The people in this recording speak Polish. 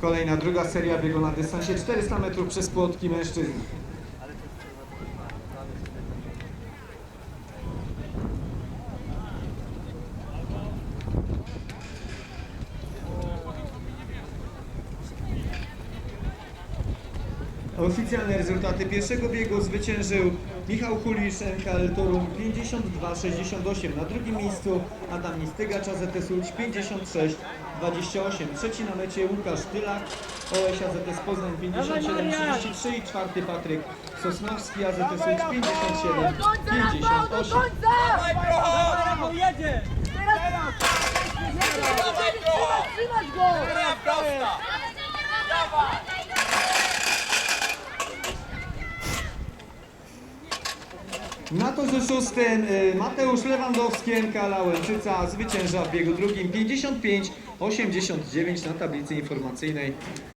Kolejna druga seria biegu na dystansie 400 metrów przez płotki mężczyzn. Oficjalne rezultaty pierwszego biegu zwyciężył Michał Kulisz, NKL Toruń 52-68. Na drugim miejscu Adam Nistygacz, AZS Łódź 56-28. Trzeci na mecie Łukasz Tylak, OS AZS Poznań 57-33 i czwarty Patryk Sosnowski, AZS Łódź 57-58. Na torze szóstym y, Mateusz Lewandowski, NKL Łęczyca, zwycięża w biegu drugim 55-89 na tablicy informacyjnej.